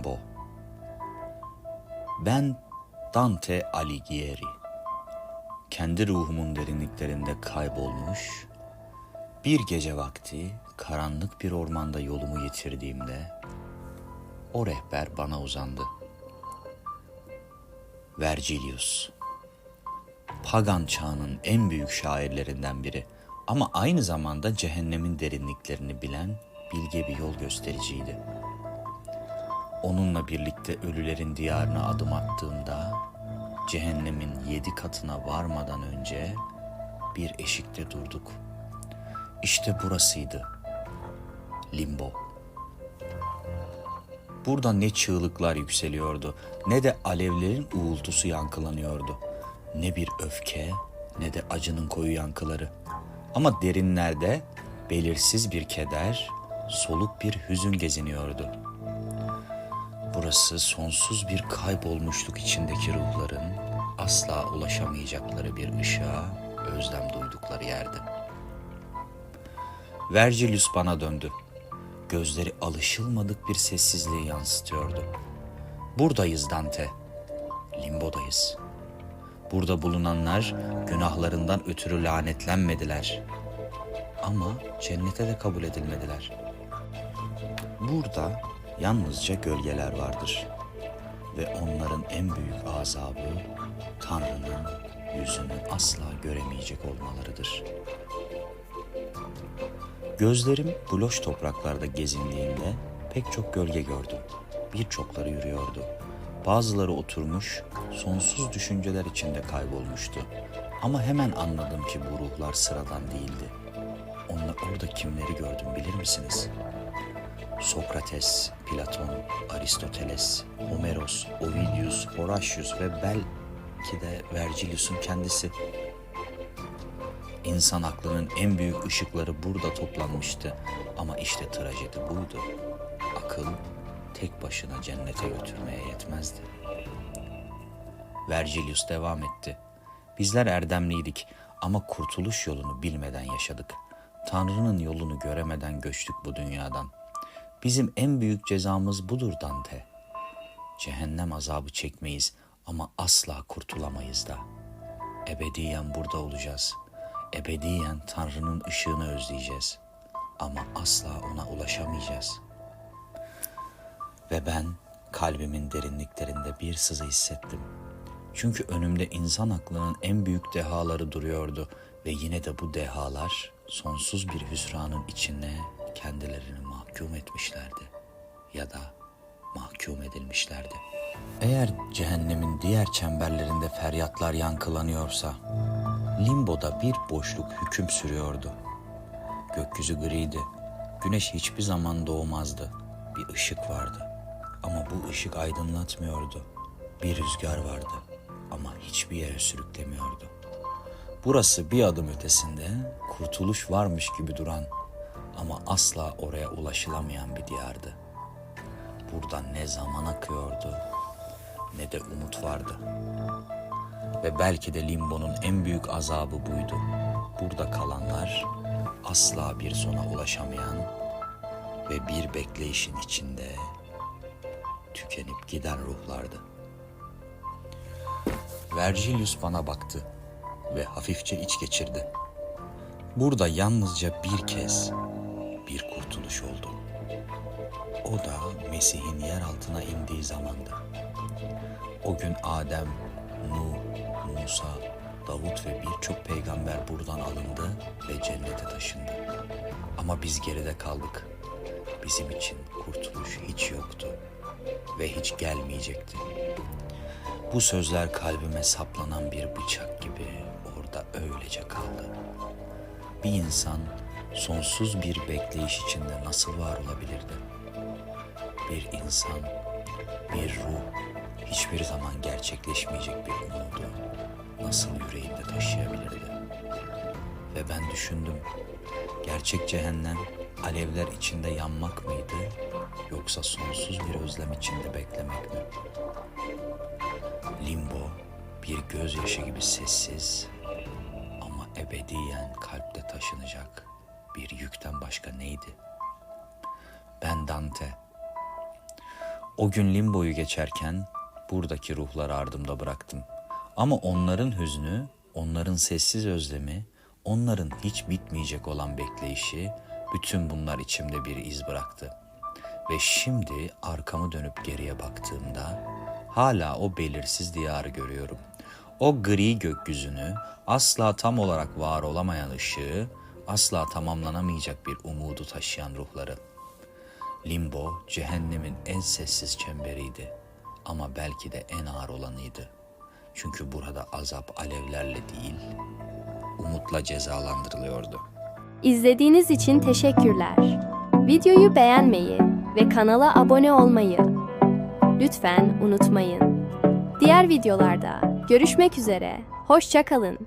Limbo Ben Dante Alighieri Kendi ruhumun derinliklerinde kaybolmuş Bir gece vakti karanlık bir ormanda yolumu yitirdiğimde o rehber bana uzandı. Vergilius Pagan çağının en büyük şairlerinden biri ama aynı zamanda cehennemin derinliklerini bilen bilge bir yol göstericiydi. Onunla birlikte ölülerin diyarına adım attığımda cehennemin yedi katına varmadan önce bir eşikte durduk. İşte burasıydı. Limbo. Burada ne çığlıklar yükseliyordu, ne de alevlerin uğultusu yankılanıyordu. Ne bir öfke, ne de acının koyu yankıları. Ama derinlerde belirsiz bir keder, soluk bir hüzün geziniyordu. Burası sonsuz bir kaybolmuşluk içindeki ruhların asla ulaşamayacakları bir ışığa özlem duydukları yerdi. Vergilius bana döndü. Gözleri alışılmadık bir sessizliği yansıtıyordu. Buradayız Dante. Limbodayız. Burada bulunanlar günahlarından ötürü lanetlenmediler. Ama cennete de kabul edilmediler. Burada yalnızca gölgeler vardır. Ve onların en büyük azabı Tanrı'nın yüzünü asla göremeyecek olmalarıdır. Gözlerim bu loş topraklarda gezindiğinde pek çok gölge gördüm. Birçokları yürüyordu. Bazıları oturmuş, sonsuz düşünceler içinde kaybolmuştu. Ama hemen anladım ki bu ruhlar sıradan değildi. Onlar orada kimleri gördüm bilir misiniz? Sokrates, Platon, Aristoteles, Homeros, Ovidius, Horatius ve belki de Vergilius'un kendisi. İnsan aklının en büyük ışıkları burada toplanmıştı. Ama işte trajedi buydu. Akıl tek başına cennete götürmeye yetmezdi. Vergilius devam etti. Bizler erdemliydik ama kurtuluş yolunu bilmeden yaşadık. Tanrı'nın yolunu göremeden göçtük bu dünyadan. Bizim en büyük cezamız budur Dante. Cehennem azabı çekmeyiz ama asla kurtulamayız da. Ebediyen burada olacağız. Ebediyen Tanrı'nın ışığını özleyeceğiz. Ama asla ona ulaşamayacağız. Ve ben kalbimin derinliklerinde bir sızı hissettim. Çünkü önümde insan aklının en büyük dehaları duruyordu ve yine de bu dehalar sonsuz bir hüsranın içine kendilerini mahkum etmişlerdi ya da mahkum edilmişlerdi. Eğer cehennemin diğer çemberlerinde feryatlar yankılanıyorsa, limboda bir boşluk hüküm sürüyordu. Gökyüzü griydi. Güneş hiçbir zaman doğmazdı. Bir ışık vardı. Ama bu ışık aydınlatmıyordu. Bir rüzgar vardı ama hiçbir yere sürüklemiyordu. Burası bir adım ötesinde kurtuluş varmış gibi duran ama asla oraya ulaşılamayan bir diyardı. Buradan ne zaman akıyordu ne de umut vardı. Ve belki de limbonun en büyük azabı buydu. Burada kalanlar asla bir sona ulaşamayan ve bir bekleyişin içinde tükenip giden ruhlardı. Vergilius bana baktı ve hafifçe iç geçirdi. Burada yalnızca bir kez bir kurtuluş oldu. O da Mesih'in yer altına indiği zamandı. O gün Adem, Nuh, Musa, Davut ve birçok peygamber buradan alındı ve cennete taşındı. Ama biz geride kaldık. Bizim için kurtuluş hiç yoktu ve hiç gelmeyecekti. Bu sözler kalbime saplanan bir bıçak gibi orada öylece kaldı. Bir insan sonsuz bir bekleyiş içinde nasıl var olabilirdi? Bir insan, bir ruh hiçbir zaman gerçekleşmeyecek bir umudu nasıl yüreğinde taşıyabilirdi? Ve ben düşündüm, gerçek cehennem alevler içinde yanmak mıydı yoksa sonsuz bir özlem içinde beklemek mi? Limbo bir gözyaşı gibi sessiz ama ebediyen kalpte taşınacak bir yükten başka neydi? Ben Dante. O gün limboyu geçerken buradaki ruhları ardımda bıraktım. Ama onların hüznü, onların sessiz özlemi, onların hiç bitmeyecek olan bekleyişi, bütün bunlar içimde bir iz bıraktı. Ve şimdi arkamı dönüp geriye baktığımda hala o belirsiz diyarı görüyorum. O gri gökyüzünü, asla tam olarak var olamayan ışığı, asla tamamlanamayacak bir umudu taşıyan ruhları. Limbo cehennemin en sessiz çemberiydi ama belki de en ağır olanıydı. Çünkü burada azap alevlerle değil, umutla cezalandırılıyordu. İzlediğiniz için teşekkürler. Videoyu beğenmeyi ve kanala abone olmayı lütfen unutmayın. Diğer videolarda görüşmek üzere. Hoşça kalın.